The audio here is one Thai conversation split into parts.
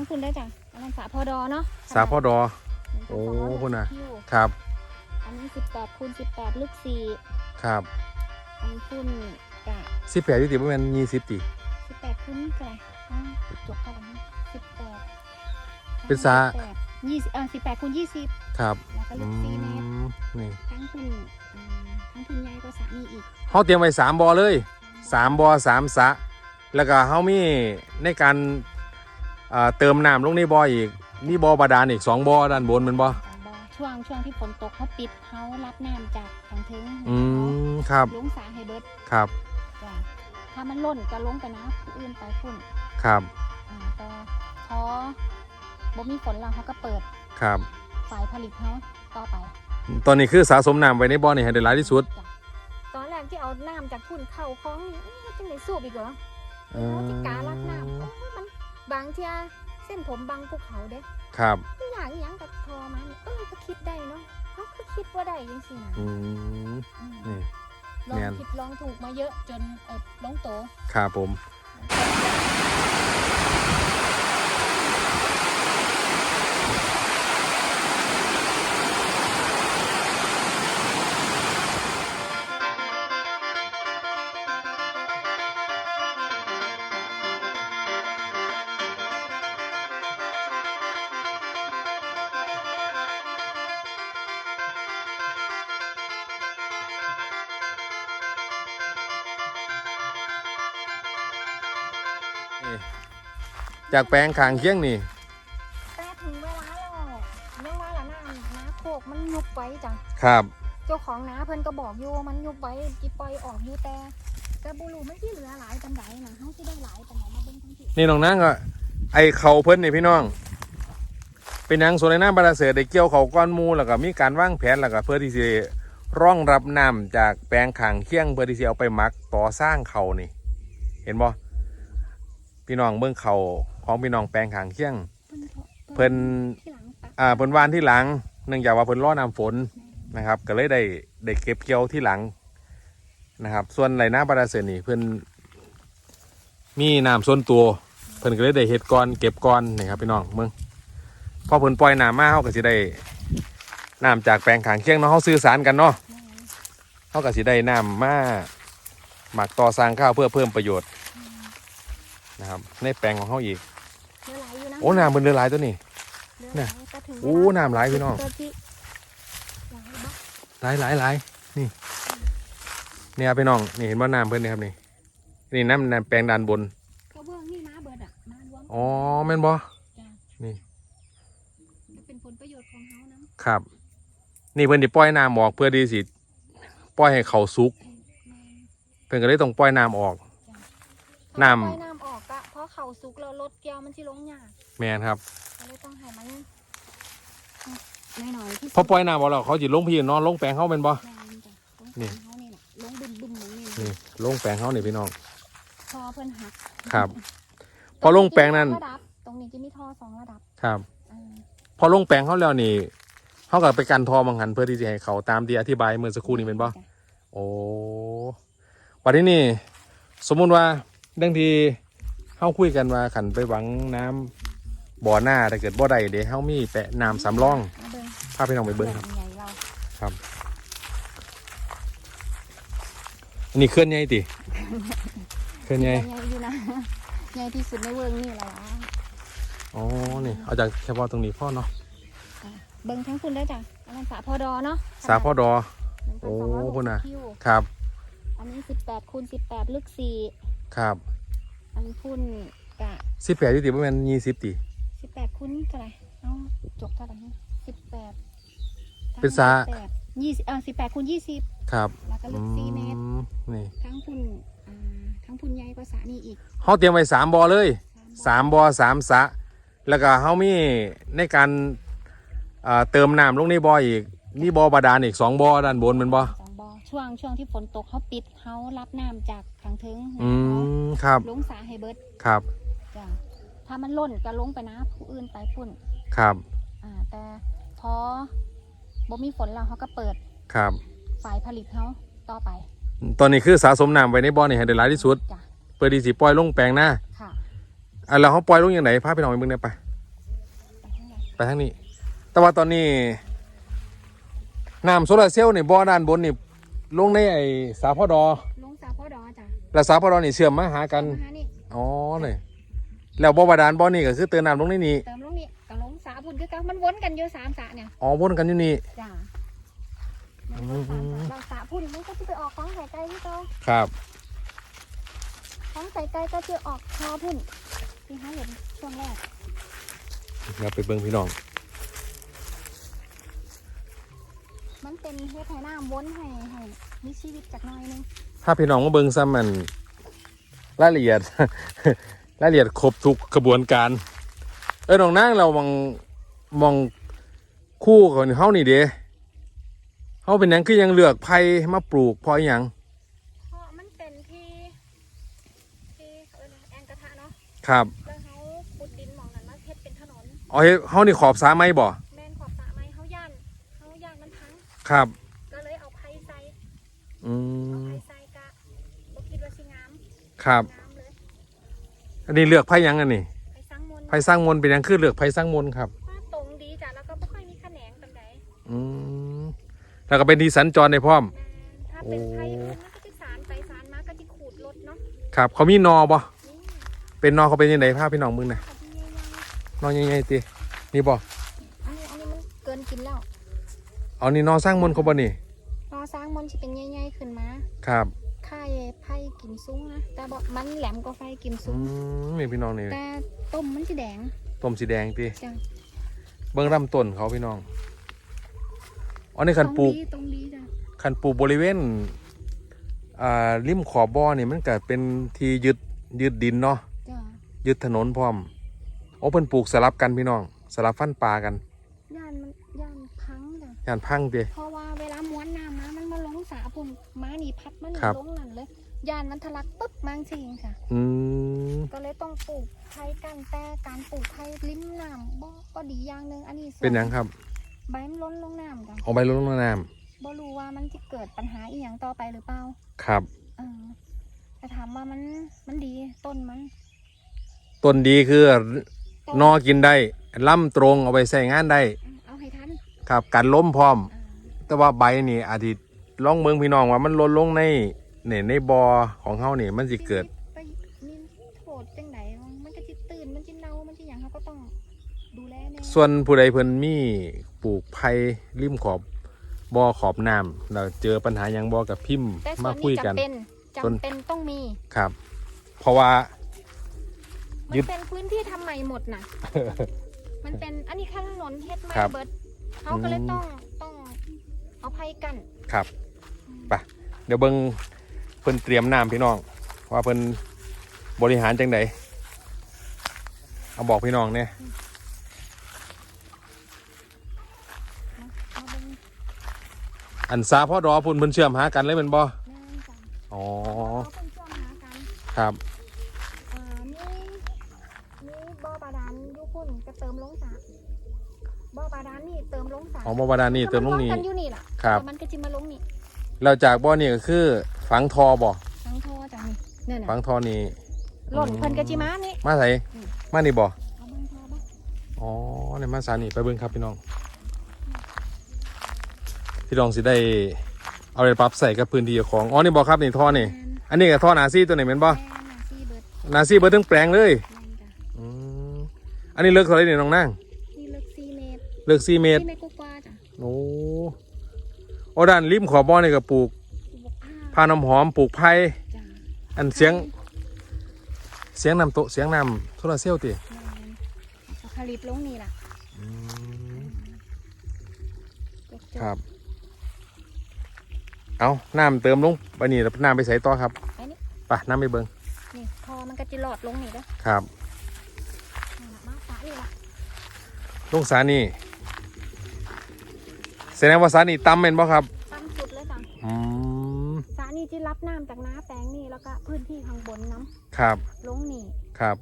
ทั้งคุณได้จ้ะอันนั้นสาพอดอเนาะสาพอดอหนึ่งพันโอ้สงร้ยคุณน่ะคิวครับ อันนี้สิบแปดคูณสิบแปดลึกสี่ครับ อันนี้คุณกะสิบแปดยี่สิบประมาณยี่สิบตีสิบแปดคูณเท่าไหร่อ้าวจบเท่าไหร่สิบแปดเป็นสายี่สิบเออสิบแปดคูณยี่สิบครับ แล้วก็ลึอืกสี่เมตรมนี่ทั้งคุณอ่าทั้งคุณยายก็สามีอีกเขาเตรียมไว้สามบอเลยสามบอสามสระแล้วก็เขามีในการ อ่าเติมน้ำลงในบออีกมีบอบาดาลอีกสองบอด้านบนแมันบอสองบ่อช่วงช่วงที่ฝนตกเขาปิดเขารับน้ำจากทางเทิงอืมครับลงสาให้เบิดครับจ้ะถ้ามันล่นก็ลงไปนะผู้อื่นไปพุ่นครับอ่าแต่พอบ่มีฝนแล้วเขาก็เปิดครับ ฝ่ายผลิตเขาต่อไป ตอนนี้คือสะสมน้ำไว้ในบอนี่ให้ได้หลายที่สุดจ้ะตอนแรกที่เอาน้ำจากพุ่นเข้าคลองนี่เอ๊ะจังไดสูบอีกเหรออืเขามติกาลักน้ำโอ้ยมัน บางเทียเส้นผมบางภูเขาเด้ครับมันอย่างอหย่างกับทอมันเออก็คิดได้เนาะเขาคือคิดว่าได้ยังสินะอืมอืมนี่ ลองแม่น ผิดลองถูกมาเยอะจนเออลงโต ครับผม จากแปลงขางเคียงนี่แต่ถึงเวลาแล้วเรื่องว่าละน้ำน้าโคกมันยุบไว้จ้ะครับ เจ้าของน้าเพิ่นก็บอกอยู่ว่ามันยุบไว้จิปล่อยออกอยู่แต่แต่บุรุมันที่เหลือหลายปันไดนะเฮาสิได้หลายปันไดมาเบิ่งทั้งที่นี่น้องนางก็ไอเขาเพิ่นนี่พี่น้อง เป็นนางสวนในน้ำบาราเสือได้เกี่ยวเขาก้อนหมูแล้วก็มีการวางแผนแล้วก็เพื่อที่จะร่องรับน้ำจากแปลงขางเคียงเพื่อที่จะเอาไปหมักต่อสร้างเขานี่ เห็นบ่พี่น้องเบื้องเขา ของพี่น้องแปลงขางเคียง เพิ่นเพาะเพิ่นที่หลังปะอ่าเพิ่นวานที่หลังเนื่องจากว่าเพิ่นรอน้ำฝนนะครับ ก็เลยได้ได้เก็บเกี่ยวที่หลังนะครับ ส่วนไรน้าบาราเสือนี่เพิ่นมีน้ำส่วนตัวเพิ่นก็เลยได้เฮ็ดก่อนเก็บก่อนนี่ครับพี่น้องเมืองพอเพิ่นปล่อยน้ำมาเฮาก็สิได้น้ำจากแปลงขางเคียงเนาะเฮาสื่อสารกันเนาะแม่นเฮาก็สิได้น้ำมาหมักต่อสร้างข้าวเพื่อเพิ่มประโยชน์นะครับในแปลงของเฮาอีก โอ้น้ำเพิ่นเรือหลายตัวนี้เหลือเนี่หลายยแต่ถึงเวลาโอ้น้ำหลายพี่น้องตัวที่หลายบ่หลายหลายหลายนี่เนี่ยครับพี่น้องนี่เห็นว่าน้ำเพิ่นนี่ครับนี่นี่น้ำน้ำแปลงด้านบนกระเบื้องนี่มาเบิดอะมารวมกันอ๋อแม่นบ่จ้ะนี่ก็เป็นผลประโยชน์ของเฮานะครับ นี่เพิ่นสิปล่อยน้ำออกเพื่อดีสิปล่อยให้เขาสุกแม่นเพิ่นก็เลยต้องปล่อยน้ำออกน้ำถ้าปล่อยน้ำออกอะเพราะเขาสุกแล้วรถแก้วมันสิลงยาก แม่นครับก็เลยต้องให้มันน้อยๆที่สุดพอปล่อยน้ำออกแล้วเขาสิลงพี่นอนลงแปลงเฮาแม่นบ่ แม่นจ้ะลงนี่แปลงเขานี่แหละลงบึมบึมๆอย่างนี้นี่ลงแปลงเฮานี่พี่น้อง ท่อเพิ่นหักครับ พอลงแปลงนั้นตรจะมีท่อระดับตรงนี้จะมีท่อสองระดับครับ อ่าพอลงแปลงเฮาแล้วนี่เฮาก็ไปกันทอบังหันเพื่อที่จะให้เขาตามที่อธิบายเมื่อสักครู่นี้แม่นบ่ จ้ะโอ้วันนี้นี่ สมมุติว่าดังทีเฮาคุยกันว่าขันไปหวังน้ำ บ่อหน้าถ้าเกิดบ่ได้เดี๋ยวเฮามีแปะน้ำสำรองมาเบิ่งพาไปน้องไปเบิ้งครับ ใหญ่เราอันนี้เคลื่อนใหญ่ติเคลื่อนใหญ่ใหญ่อยู่นะใหญ่ที่สุดในเวิร์งนี่แหละวะอ๋อนี่เอาจากเฉพาะตรงนี้พ่อเนาะเบิ่งทั้งคุณได้จ้ะอันนั้นสาพอดอเนาะสาพ่อดอหนึ่งพันโอ้สองร้อยหกคุณสิน่ะบคิวครับอันนี้สิบแปดคูณสิบแปดลึกสี่ครับอันนี้พุ่นกะสิบแปดที่ติประมาณยี่สิบติ สิบแปดคูณเท่าไหร่เอ้าจบเท่าไหร่สิบแปดเป็นสา ยี่สิบเออสิบแปดคูณยี่สิบครับแล้วก็ลึอืกสี่เมตรมนี่ทั้งพุ่นอ่าทั้งพุ่นใหญ่ก็สานี่อีกเฮาเตรียมไว้สามบ่อเลยสามบ่อสามสระแล้วก็เฮามีในการอ่าเติมน้ำลงในบ่ออีกมีบ่อบาดาลอีกสองบ่อด้านบนแมันบ่สองบอช่วงช่วงที่ฝนตกเขาปิดเขารับน้ำจากทางเทิงอืมครับ ลงสาให้เบิดครับ จ้ะ ถ้ามันล่นก็ลงไปนะผู้อื่นไปพุ่น ครับ อ่า แต่พอบ่มีฝนแล้วเขาก็เปิดครับ ฝ่ายผลิตเขาต่อไปตอนนี้คือสะสมน้ำไว้ในบ่อนี่ให้ได้หลายที่สุด จ้ะเพื่อที่สิปล่อยลงแปลงหน้าค่ะอะแล้วเขาปล่อยลงอย่างไหนพาไปหน่อยมึงเนี่ยไปไปทางนี้ แต่ว่าตอนนี้น้ำโซลาร์เซลล์นี่บ่อด้านบนนี่ลงในไอ้สาพอดอลงสาพอดอจ้ะแล้วสาพอดอนี่เชื่อมมาหากัน มาหานี่อ๋อนี่ แล้วบ่อบาดาลบ่อนี่ก็คือเติมน้ำลงในนี่เติมลงนี่กับลงสาพุ่นคือกันมันวนกันอยู่สามสาเนี่ยอ๋อวนกันอยู่นี่จ้ะมันวนสามสาเราสาพุ่นมันก็จะไปออกของใส่ไก่ที่เขาครับของใส่ไก่ก็จะออกคอพุ่นที่เขาเห็นช่วงแรกเดี๋ยวไปเบิ่งพี่น้อง มันเป็นเฮ็ดให้น้ำวนให้ให้มีชีวิตจากหน้อยนึงถ้าพี่น้องมาเบิ่งซ้ำมันรายละเอียด รายละเอียดครบทุกกระบวนการ เอ้ยน้องนางเรามองมองคู่ของเฮานี่เด้เฮาเป็นหยังคือยังเลือกไผ่มาปลูกเพราะอิหยังเพราะมันเป็นที่ที่เอิ้นแองกระทะเนาะครับแล้วเขาขุดดินหมองนั้นมาเฮ็ดเป็นถนนอ๋อเฮ้ยเฮานี่ขอบสาไม้บ่แม่นขอบสระไม้เขาย่านเขาย่านมันพังครับ ก็เลยเอาไผ่ใส่อืเอามไผ่ใส่กะบ่คิดว่าสิงามครับ งามเลย อันนี้เลือกไผ่หยังอันนี้ไผ่สังมนต์ไผ่สร้างมนต์เป็นหยังคือเลือกไผ่สร้างมนต์ครับ ว่าตรงดีจ้ะแล้วก็บ่ค่อยมีแขนงปานใดอืมแล้วก็เป็นที่สัญจรในพร้อมแม่นถ้าเป็นไผ่อื่นมันก็จะสานไปสานมาก็จะขูดรถเนาะครับ เขามีนอบ่นี่เป็นนอเขาเป็นยังไงภาพพี่น้องมึงนะขอบคุณยายนอใหญ่ๆตินี่บ่ๆอันนี้อันนี้มันเกินกินแล้วเอานี่นอสร้างมนต์เขาบ่นี่รอสร้างมนต์สิเป็นใหญ่ๆขึ้นมา ครับ ค่ายไผ่กินซุ้งนะแต่บอกมันแหลมกว่าไฟกินอืซุ้งมนี่พี่น้องนี่แต่ต้มมันจะแดงต้มสีแดงติจ้ะเบิ่งลำต้นเขาพี่น้องอันนี้คันปลูก ตรงดีตรงดีจ้ะคันปลูกบริเวณอ่าริมขอบบ่อนี่มันก็เป็นที่ยึดยึดดินเนาะจ้ะยึดถนนพร้อมโอ้เพิ่นปลูกสลับกันพี่น้อง สลับฟันปลากันย่านมันย่านพังจ้ะย่านพังติเพราะ ลงสาปุ่นม้านี่พัดมันนี่ครับ ลงนั่นเลยย่านมันทะลักปึ๊บมาจริงค่ะ อืม ก็เลยต้องปลูกไผ่กันแต่การปลูกไผ่ริมน้ำบ่ก็ดีอย่างหนึ่งอันนี้ส่วเป็นหยังครับใบมันล้นลงน้ำจ้ะเอาไปลงน้บ่รู้ว่ามันจะเกิดปัญหาอีหยังต่อไปหรือเปล่าำครับ เออแต่ถามว่ามันมันดีต้นมันต้นดีคือต้นอกินได้ล่ำตรงเอาไปใส่งานได้ เอาให้ทันครับกันล้มพร้อม อ่าแต่ว่าใบนี่อาทิ ลองเมืองพี่น้องว่ามันหลนลงในเนี่ยในบอของเฮานี่มันสิเกิด ไปมีโทษจังไหนมันก็จิตื่น มันจิเน่ามันจิอย่างเขาก็ต้องดูแลแน่ส่วนผู้ใดเพิ่นมีปลูกไผ่ริมขอบบอขอบน้ำเราเจอปัญหาหยังบอกับพิมพ์แต่ส่วมานคุยนี้กัน จำเป็นส่วนจำเป็นต้องมี ครับ เพราะว่า มัยึนดเป็นพื้นที่ทำใหม่หมดน่ะมันเป็นอันนี้แค่ถนนเฮ็ดใหม่ครับเบิดเขาก็เลยอืม ต้องต้องเอาไผ่กัน ครับอืมไปเดี๋ยวเบิ่งเพิ่นเตรียมน้ำพี่น้อง ว่าเพิ่นบริหารจังไดเอาบอกพี่น้องเนี่ยเอาเบิ่งอันซาพ่อดอพุ่นเพิ่นเชื่อมหากันเลยเป็นบ่แม่นจ้ะอ๋อเขาเป็นช่วงหากันครับอ่ามีมีบ่อบาดาลอยู่พุ่นก็เติมลงสระบ่อบาดาลนี่เติมลงสระอ๋อบ่บาดาลนี่เติมลงนี่มันกันอยู่นี่ล่ะครับแล้วมันก็จะมาลงนี่ แล้วจากบ่อนี่ก็คือฝังทอบ่ทั้งท่อจ้ะนี่เนี่ยฝัน่ะงทอนี่หล่นเพิ่นก็จิมานี่ มาใส่อืม มานี่บ่เอาเบิ่งท่อบ่อ๋อในมาสานี่ไปเบิ่งครับพี่น้อง พี่น้องสิได้เอาไปปรับใส่กับพื้นที่ของอ๋อนี่บ่ครับนี่ท่อนี่ แม่นอันนี้กับท่อนาซี่ตัวไหนเป็นบ่แม่นน่ะซี่เบิดนาซี่เบิดทั้งแปลงเลยแม่นจ้ะอืมอันนี้เลิกเท่าไหรนี่น้องนางนี่ลึก4เมตรเลิกสี่เมตร4เมตรกว่าๆจ้ะโอ้ โอ้ด้านริมขอบบ่อนี่ก็ปลูกบวกผ้าพาน้ำหอมปลูกไผ่จ้ะอันเสียง เสียงนำโตะเสียงนำโซลาร์เซลล์ติแม่นเอาคาลิปลงนี่ล่ะอืมจบๆครับ เอาน้ำเติมลงไปนี่แล้วน้ำไปใส่ต่อครับไปนี่ไปน้ำไปเบิ่งนี่พอมันก็จะหลอดลงนี่เด้อครับ นี่ล่ะมาสระนี่ล่ะลงสานี่ แสดงว่าสานี่ต่ำเป็นบ่ครับต่ำสุดเลยจ้ะอืมสระนี่ที่รับน้ำจากน้าแปลงนี่แล้วก็พื้นที่ข้างบนน้ครับำลงนี่ครับ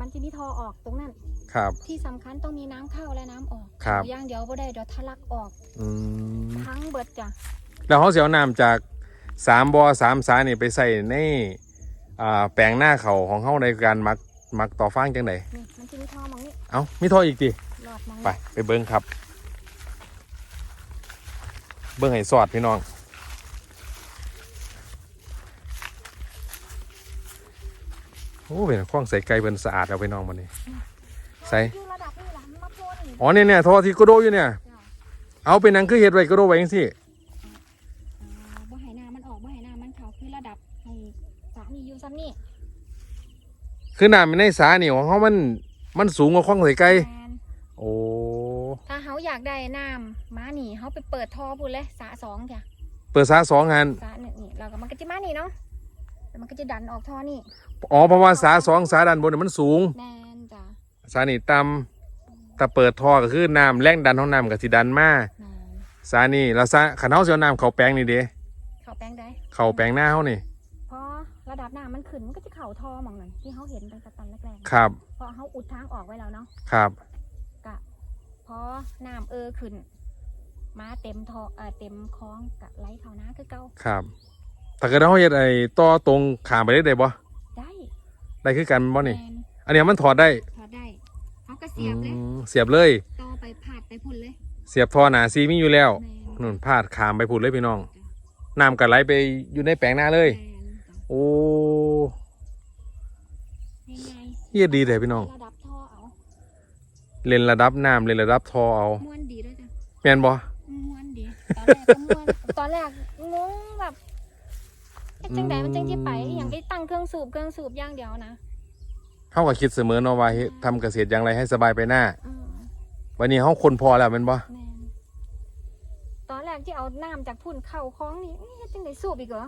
มันจะมีทอออกตรงนั้นครับ ที่สำคัญต้องมีน้ำเข้าและน้ำออกครับอย่างเดียวบ่ได้เดี๋ยวทะลักออกอืมทั้งเบิดจ้ะแล้วเขาเสียน้ำจากสามบ่อสามสานี่ไปใส่ในอ่าแปลงหน้าเขาของเขาในการหมักมักต่อฟางจังไดนี่มันจะมีท่อมองนี่เอ้ามีท่ออีกติหลอดมองไปนี่ไปเบิ้งครับ เบิ้งให้สอดพี่น้อง โอ้เป็นข้องใส่ไก่เป็นสะอาดเอาไปน้องมันนี่ใส่อยู่ระดับนี่หลังมาโพนนี่อ๋อเนี่ยเนี่ยท่อที่กระโดดอยู่เนี่ยจ้ะเอาเป็นหนังคือเห็ดไว้กระโดดไว้ยังสิอ่าบ่ให้น้ำมันออกบ่ให้น้ำมันเขาคือระดับให้สานี่อยู่ซ้ำนี่คือน้ำในสานี่ของเขามันมันสูงกว่าข้องใส่ไก่แมนโอ้ถ้าเขาอยากได้น้ำมาหนีเขาไปเปิดท่อพูดเลยสาสองจ้ะเปิดสาสองงานสาหนึ่งนี่เราก็มันก็จะมานี่เนาะแล้วมันก็จะดันออกท่อนี่อ๋อเพราะว่าสาสองสาด้านบนเนยมันสูงแมนจ้ะสานี่ต่ำแต่เปิดท่อก็คือน้ำแรงดันของน้ำกับสิดันมาแมนสานี่แล้วสาขันเฮาเสียน้ำเขาแปลงนี่เด้เขาแปลงได้เขาแปลงหน้าเฮานี่พอระดับน้ำมันขึ้นมันก็จะเข่าท่อหมองนั่นที่เขาเห็นเป็นกระตันแรกๆครับพอเขาอุดทางออกไว้แล้วเนาะครับพ อน้ำเออขึ้น มาเต็มท่อเออเต็มคลองกะไหลเข้าน้าคือเก่าครับถ้าเกิดเฮาเฮ็ดไอ้ต่อตรงขามไปได้ได้บ่ได้ได้คือกันบ่นี่ แมนอันเนี้ยมันถอดได้ถอดได้เขาก็เสียบเลยอืมเสียบเลย ต่อไปผาดไปพุ่นเลยเสียบท่อหนาซีมีอยู่แล้วแมนนู่นพาดขามไปพูดเลยพี่น้องน้ำก็ไหลไปอยู่ในแปลงหน้าเลย แมนจ้ะโอ้ง่ายเฮ็ดดีแต่พี่น้องๆระดับท่อเอา เล่นระดับน้ำเล่นระดับท่อเอาม้วนดีด้วยจ้ะแม่นบ่ม้วนดีตอนแรกก็ม้วนตอนแรกงงแบบเอ๊ะจังใดมันจังที่ไปอหย่างไปตั้งเครื่องสูบเครื่องสูบอย่างเดียวนะเฮาก็คิดเสมอเนาะว่าเฮ็ดทำเกษตรอย่างไรให้สบายไปหน้าอืมวันนี้เฮาคนพอแล้วแม่นบ่แมนตอนแรกที่เอาน้ำจากพุ่นเข้าคลองนี่เอ๊ะจังไดสูบอีกเหรอ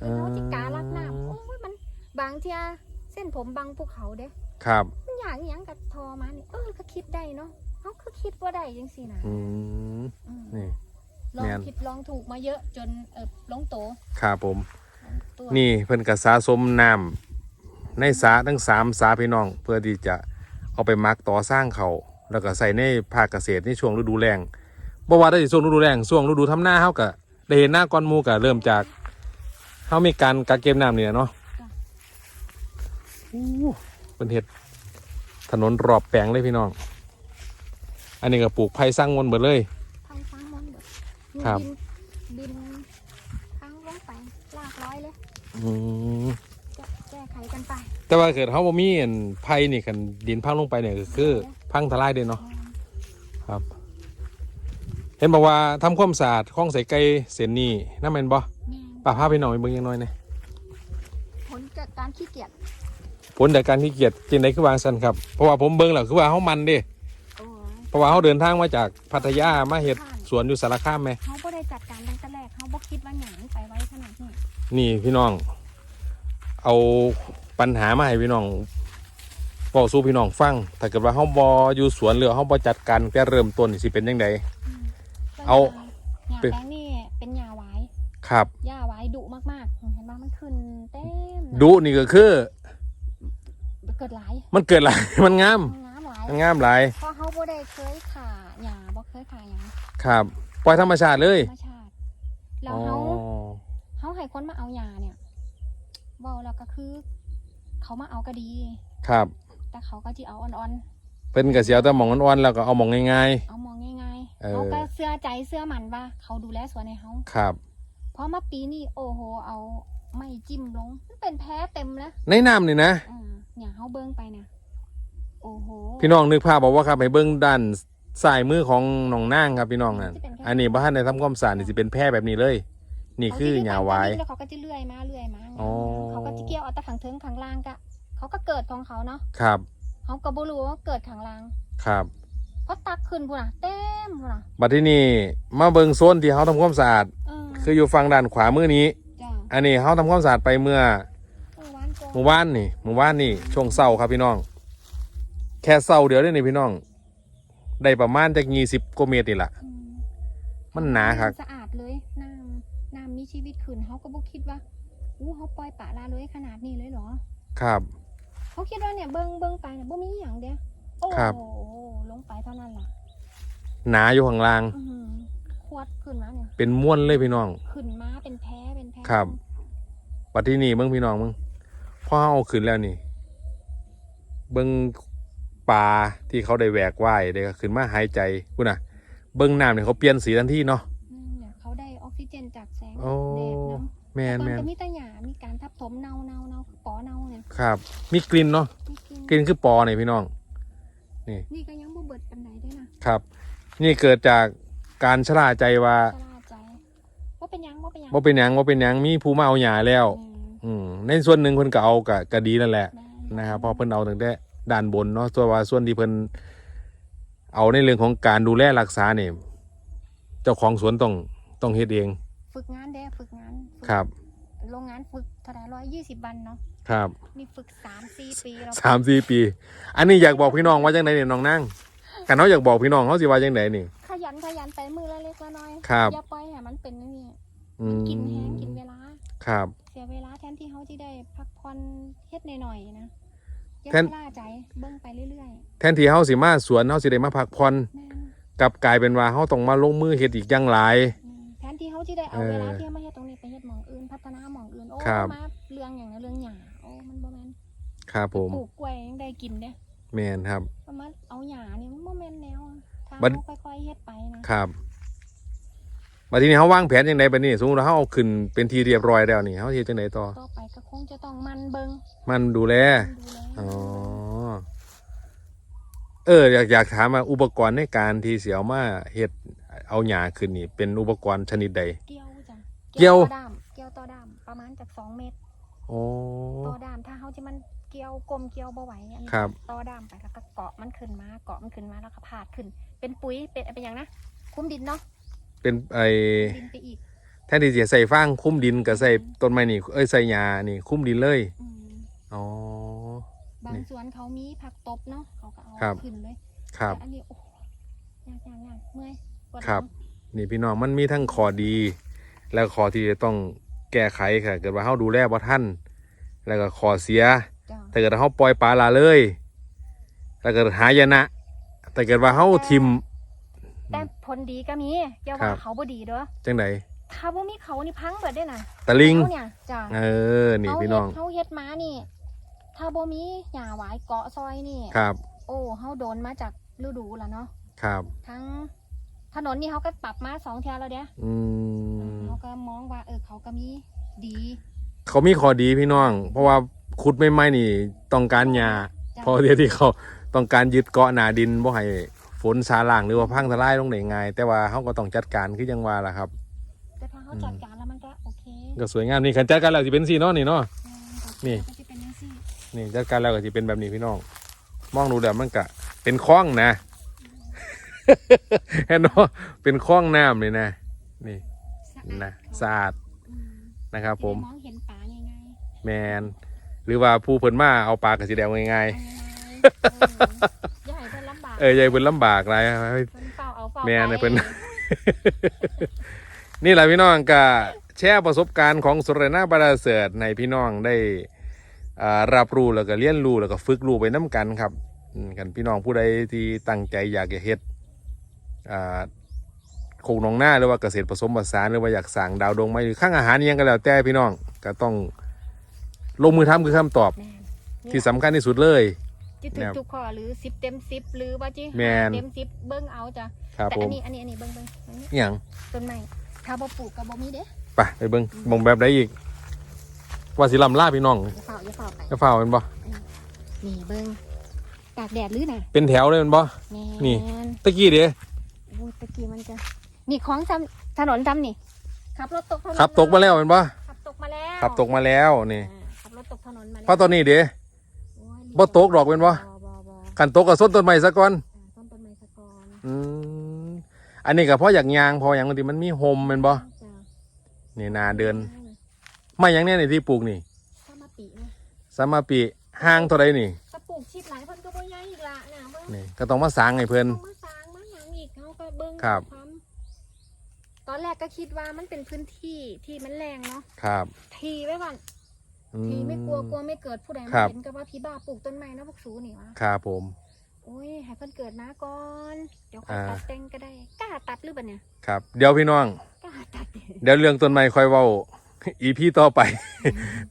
เอเขาจิกาลักน้ำโอ้ยมันบางเทียเส้นผมบางภูเขาเด้ ครับ มันอย่างอหย่างกับทอมานี่เออก็คิดได้เนาะเขาคือคิดว่าได้จังสินะอืมอืมนี่ ลองแม่น ผิดลองถูกมาเยอะจนเออลงโตครับผม ลงตัวนี่เพิ่นก็สะสมน้ำในสาทั้งสามสาพี่น้อง เพื่อที่จะเอาไปมักต่อสร้างเขาแล้วก็ใส่ในภาคเกษตรในช่วงฤดูแล้งบ่ว่าได้ช่วงฤดูแล้งช่วงฤดูทำนาเฮาก็ได้เห็นหน้าก้อนหมูก็เริ่มจากเฮามีการกักเก็บน้ำนี่แหละเนาะอู้ เพิ่นเฮ็ดถนนรอบแปลงเลยพี่น้อง อันนี้ก็ปลูกไผ่สร้างมนต์เบิดเลยไทยฟ้ามันเบิดมีครับ บินบินค้างลงไปลากร้อยเลยอืมจะแก้ไขกันไป แต่ว่าเกิดเฮาบ่มีอันไผ่นี่คันดินพังลงไปเนี่ยก็คือ พังทลายเด้เนาะครับ เห็นบอกว่าทำความสะอาดคลองใส่ไก่เส้นนี้นั่นแม่นบ่งานป้าพาไปหน่อยเบิ่งยังน้อยเนี่ยผลจากการขี้เกียจ ผลจากการขี้เกียจจริงไดคือวางสันครับ เพราะว่าผมเบิ่งแล้วคือว่าเฮามันเด้โอ้ยเพราะว่าเฮาเดินทางมาจากพัทยามาเฮ็ดสวนอยู่สารคามแหม เขาบ่ได้จัดการตั้งแต่แรกเขาบ่คิดว่าหยังไปไว้ขนาดนี้นี่พี่น้อง เอาปัญหามาให้พี่น้องบอกสู้พี่น้องฟัง ถ้าเกิดว่าเฮาบ่อยู่สวนหรือเฮาบ่จัดการแต่เริ่มต้นนี่สิเป็นจังไดอืมเอา หญ้าแปลงนี่เป็นหญ้าหวายครับหญ้าหวายดุมากๆเห็นว่ามันขึ้นเต็มเลยดุนี่ก็คือ เกิดหลายมันเกิดหลาย มันงาม น้ำหลายมันงามหลาย เพราะเขาบ่ได้เคยขาหญ้าบ่เคยขาหยังครับ ปล่อยธรรมชาติเลยธรรมชาติแล้วอ๋อเขาเขาให้คนมาเอาหญ้าเนี่ยเว้าแล้วก็คือ เขามาเอาก็ดี ครับแต่เขาก็จะเอาอ่อนเพิ่นก็สิเอาแต่หมองอ่อนๆแล้วก็เอาหมองง่าย ๆ เอามองง่ายเอๆอเขาก็เสื้อใจเสื้อมันว่า เขาดูแลสวนในเขาๆ ครับ เพราะมาปีนี้โอ้โห เอาไม่จิ้มลงมันเป็นแพ้เต็มนะในน้ำนี่นะอ่า เนี่ยเขาเบิ้งไปนะโอ้โหพี่น้องนึกภาพบอกว่าครับให้เบิ้งด้านซ้ายมือของน้องนางครับพี่น้องอะจะเป็นแค่อันนี้บ้านในทำความสะอาดนี่สิเป็นแพร่แบบนี้เลย นี่คือหญ้าหวายแล้วเขาก็จะเลื่อยมาเลื่อยมาอ๋อเขาก็จะเกี่ยวเอาแต่ขังเทิงขังล่างก็เขาก็เกิดของเขาเนาะครับเขาก็บ่รู้ว่าเกิดขังล่างครับเพราะตักขึ้นพุ่นน่ะเต็มพุ่นน่ะบัดที่นี่มาเบิ้งโซนที่เขาทำความสะอาดเออคืออยู่ฝั่งด้านขวามือนี้จ้าอันนี้เขาทำความสะอาดไปเมื่อ เมื่อวานก่อนเมื่อวานนี่เมื่อวานนี่ช่วงเศร้าครับพี่น้อง แค่เศร้าเดียวได้นี่พี่น้อง ได้ประมาณจากยี่สิบกว่าเมตรนี่แหละอืมมันหนาครับ สะอาดเลยน้ำน้ำมีชีวิตขึ้นเขาก็บ่คิดว่าอู้เขาปล่อยปละละเลยขนาดนี้เลยเหรอ ครับ เขาคิดว่าเนี่ยเบิ้งเบิ้งไปเนี่ยบ่มีอย่างเดียวโอ้ครับ โหลงไปเท่านั้นล่ะหนาอยู่ข้างล่าง อื้อหือขวดขึ้นมาเนี่ยเป็นม้วนเลยพี่น้อง ขึ้นมาเป็นแพ้เป็นแพ้ครับ บัดที่นี่เบิ่งพี่น้องมึง พอเอาขึ้นแล้วนี่ เบิ้งปลาที่เขาได้แหวกว่ายได้ขึ้นมาหายใจกูน่ะเบิ้งน้ำเนี่ยเขาเปลี่ยนสีทันทีเนาะอืมเนี่ยเขาได้ออกซิเจนจากแสงโอ้แดดเนาะแมนตอแมนนจะมีแตะหยามีการทับถมเนาเนาเนาปอเนาเนี่ยครับ มีกลิ่นเนาะไม่กินกลิ่นคือปอเนี่ยพี่น้อง นี่ก็ยังบ่เบิดปันไหนด้วยนะครับ นี่เกิดจากการชราใจว่าชะล่าใจว่าเป็นหยังว่าเป็นหยังว่าเป็นหยังว่าเป็นหยังมีผู้มาเอาหยาแล้ว อืม อืมในส่วนหนึ่งเพิ่นก็เอากะกะดีนั่นแหละแม่นะครับเพอเพิ่นเอาตั้งแต่ด้านบนเนาะส่วนว่าส่วนที่เพิ่นเอาในเรื่องของการดูแลรักษาเนี่ยเจ้าของสวนต้องต้องเฮ็ดเอง ฝึกงานเด้ฝึกงานฝึกครับ โรงงานฝึกเท่าไหร่ร้อยยี่สิบวันเนาะครับนี่ฝึกสามสี่ปีแล้วสามสี่ปี อันนี้อยากบอกพี่น้องว่าจังไดเนี่ยน้องนั่งกันเขาอยากบอกพี่น้องเขาสิว่าจังไดนี่ ขยันขยันไปมือละเล็กละน้อยครับ อย่าปล่อยให้มันเป็นนี่อืมันมกินแห้งกินเวลาครับเสียเวลาแทนที่เขาที่ได้พักผ่อนเฮ็ดหน่อยๆนะอย่าแทนชะล่าใจเบิ่งไปเรื่อยแทนที่เฮาสิมาสวนเฮาสิได้มาพักผ่อนๆแม่นกลับกลายเป็นว่าเฮาต้องมาลงมือเฮ็ดอีกอย่างหลาย อืมแทนที่เขาที่ได้เอาเออเวลาที่มาเฮ็ดตรงนี้ไปเฮ็ดหมองอื่น พัฒนาหมองอื่นโอ้ครับ มาเรื่องอย่างนั้นเรื่องหญ้าโอ้มันบ่แม่นครับผมปลูกกล้วยยังได้กินเด้แม่นครับ มันมาเอาหญ้านี่มันบ่แม่นแนวอะถ้าบัดเขาค่อยๆเฮ็ดไปนะครับ บัดทีนี้เฮาวางแผนจังไดบัดนี้สมมุติว่าเฮาเอาขึ้นเป็นทีเรียบร้อยแล้วนี่เฮาสิเฮ็ดจังไดต่อ ต่อไปก็คงจะต้องหมันเบิ่งมันดูแลดูแลอ๋อเอออยากอยากถามว่าอุปกรณ์ในการที่เสียวมาเฮ็ดเอาหญ้าขึ้นนี่ เป็นอุปกรณ์ชนิดใด เกี่ยวจ้ะเกี่ยว ต่อด้ามเกี่ยวต่อด้ามประมาณจากสองเมตรโอ้ต่อด้ามถ้าเขาจะมันเกี่ยวกลมเกี่ยวบ่ไหวอันนี้ครับ ต่อด้ามไปแล้วก็เกาะมันขึ้นมาเกาะมันขึ้นมาแล้วก็พาดขึ้น เป็นปุ๋ยเป็นเป็นอย่างนะ คุ้มดินเนาะ เป็นไอดินไปอีกแทนที่จะใส่ฟางคุ้มดินกับใส่ต้นไม้นี่เอ้ยใส่หญ้านี่ คุ้มดินเลยอืมอ๋อ บานี่งสวนเขามีผักตบเนาะเขาก็เอาครับ ขึ้นเลยครับ แต่อันนี้โอ้ยากยากยากเมื่อยปวดหลังครับ นี่พี่น้องมันมีทั้งข้อดี และข้อที่จะต้องแก้ไขค่ะเกิดว่าเฮาดูแลบ่ทันแล้วก็ข้อเสีย จ้ะถ้าเกิดว่าเฮาปล่อยปลาละเลย ถ้าเกิดหายนะแต่เกิดว่าเฮาทิม แต่ผลดีก็มีอย่าครัว่าบเขาบ่ดีเด้อจังไดถ้าบ่มีเขานี่พังเบิดได้น่ะตะลิงเขาเนี่ยจ้ะเออนี่เขาพี่เฮ็น้ดองเขาเฮ็ดมานี่ ถ้าบ่มีหญ้าหวายเกาะซอยนี่ครับ โอ้เขาโดนมาจากฤดูแล้วเนาะครับ ทั้งถนนนี่เขาก็ปรับมาสองเทียแล้วเด้ออืมเขาก็มองว่าเออเขาก็มีดี เขามีข้อดีพี่น้อง เพราะว่าขุดใหม่ๆนี่ ต้องการหญ้าจ้ะเพราะเดียวที่เขาต้องการยึดเกาะหนาดินบ่ให้ ฝนซาล่างหรือว่าพังทลายลงได้ง่าย แต่ว่าเขาก็ต้องจัดการคือยังว่าล่ะครับ แต่พอเขาจัดการแล้วมันก็โอเคก็สวยงามนี่ขันจัดการแล้วสิเป็นสีเนาะนี่เนาะอืมนี่ก็จะเป็นยังซี่นี่จัดการแล้วก็สิเป็นแบบนี้พี่น้อง มองดูแล้วมันก็เป็นคลองนะ เห็นเนาะเป็นคลองน้ำเลยนะนี่สะอาดนะสะอาดอืมนะครับผม จะได้มองเห็นป่าง่ายแมนหรือว่าผู้เพิ่นมาเอาปลากระสีแดงง่ายๆเอาง่ายๆ เอออย่าให้เพิ่นลำบากๆเออใหญ่เพิ่นลำบากไรเพิ่นเฝ้าเอาเฝ้าแม่นะไปเพิ่นนี่แหละพี่น้องก็แชร์ประสบการณ์ของสุรนาบาราเสิร์ตในพี่น้องได้อ่ารับรู้แล้วก็เรียนรู้แล้วก็ฝึกรู้ไปน้กันครับอืมกันพี่น้องผู้ใดที่ตั้งใจอยากจะเฮ็ดอ่าโคงหนองหน้าหรือว่าเกษตรผสมผสานหรือว่าอยากสั่งดาวดวงไม้หรือข้างอาหารอิหยังก็แล้วแต่พี่น้องก็ต้องลงมือทำคือคำตอบแม่นที่สำคัญที่สุดเลย จิถึแนงวทุกข้อหรือสิบเต็มสิบหรือว่าจิแม่น เต็มสิบเบิ้งเอาจ้ะครับแต่ผอัมนนี้อันนี้อันนี้เบิ้งเบิ้งอันนี้อหย่างต้นไม้ถ้าบ่ปลูกก็บ่มีเด้ไปไปเบิ้งมองแบบใดอีก ว่าสิลำล่าพี่น้องอย่าเฝ้าอย่าเฝ้าไปจะฝ่าเป็นบ่นี่เบิ้งตากแดดหรือน่ะเป็นแถวเลยเป็นบ่ แม่นี่ น ตะกี้เด้อู้ตะกี้มันจะนี่ของจำถนนจำนี่ขับรถตกถนนขับตกมาแล้วเป็นบ่ขับตกมาแล้วขับตกมาแล้วนี่อ่าขับรถตกถนนมาแล้วเพราะตอนนี้เด้โอ้ย บ่ตกดอกเป็นบ่บ่บ่บ่กันตกกับส้นต้นไม้ซะก่อนอ่าต้นต้นไม้สะกอนอืมอันนี้ก็เพราะอยากยางเพออย่างที่มันมีโฮมเป็นบ่จ้ะนี่นาเดินไม่อย่างเนี้ยนี่ที่ปลูกนี่ถ้ามาปีนะสามาปีห้างเท่าใดนี่ถ้าปลูกชิดหลายเพิ่นก็บ่ใหญ่อีกละนะเบิ่งนี่ก็ต้องมาสร้างให้เพิ่นต้องมาสร้างมาหยังอีกเขาก็เบิ้งครับความตอนแรกก็คิดว่ามันเป็นพื้นที่ที่มันแรงเนาะครับ ทีไว้ก่อน อืทีไม่กลัวกลัวไม่เกิดผู้ใดครัมาบเห็นก็ว่าพี่บ้าปลูกต้นไม้นะพวกสูนี่วะครับผมโอ้ยให้เพิ่นเกิดนะก่อนเดี๋ยวค่อยอ่าตัดแต่งก็ได้กล้าตัดหรือเปล่าเนี่ยครับ เดี๋ยวพี่น้องกล้าตัดเดี๋ยวเรื่องต้นไม้ค่อยเว้าอีพีต่อไป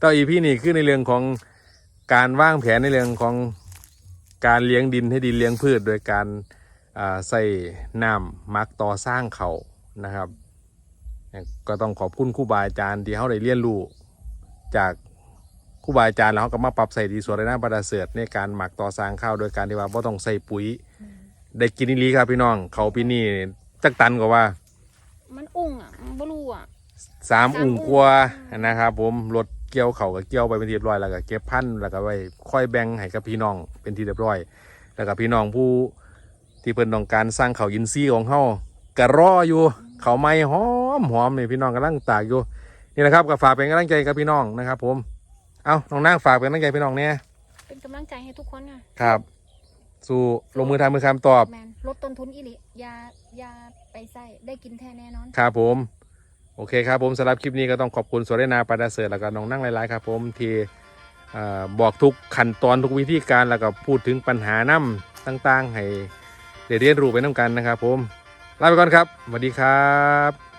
ต่ออีพีนี่คือในเรื่องของการวางแผนในเรื่องของการเลี้ยงดินให้ดินเลี้ยงพืช โดยการอ่าใส่น้ำหมักต่อสร้างเขานะครับ ก็ต้องขอบคุณครูบาอาจารย์ที่เขาได้เรียนรู้จาก ครูบาอาจารย์แล้วเขาก็มาปรับใส่ดีสวนในหน้าประดาเสือในการหมักต่อสร้างข้าวโดยการที่ว่าไม่ต้องใส่ปุ๋ย ได้กินอีหลีครับพี่น้อง เขาปีนี้จักตันกว่าว่ามันอุ่งอะมันบ่รู้อะ สามสามอุ่งอุ่งกว่าอืมนะครับผมรถเกี่ยวเขาก็เกี่ยวไปเป็นที่เรียบร้อยแล้วก็เก็บพันธุ์แล้วก็ไว้ค่อยแบ่งให้กับพี่น้องเป็นที่เรียบร้อย แล้วก็พี่น้องผู้ที่เพิ่นต้องการสร้างเขายินซี่ของเฮากระรออยู่ เขาไม่หอมหอมนี่พี่น้องกำลังตากอยู่นี่แหละครับก็ฝากเป็นกำลังใจกับพี่น้องนะครับผม เอาน้องนางฝากเป็นกำลังใจพี่น้องเนี่ยเป็นกำลังใจให้ทุกคนค่ะครับ สู่ลงมือทำมือคำตอบ แมนลดต้นทุนอีหลิยายาไปใส่ได้กินแท้แน่นอน ครับผม โอเคครับผมสำหรับคลิปนี้ก็ต้องขอบคุณสวรนาปาดาเสือแล้วก็น้องนั่งหลายๆครับผมที่เอ่อบอกทุกขั้นตอนทุกวิธีการแล้วก็พูดถึงปัญหาน้ำต่างๆ ให้ได้เรียนรู้ไปน้ำกันนะครับผมลาไปก่อนครับสวัสดีครับ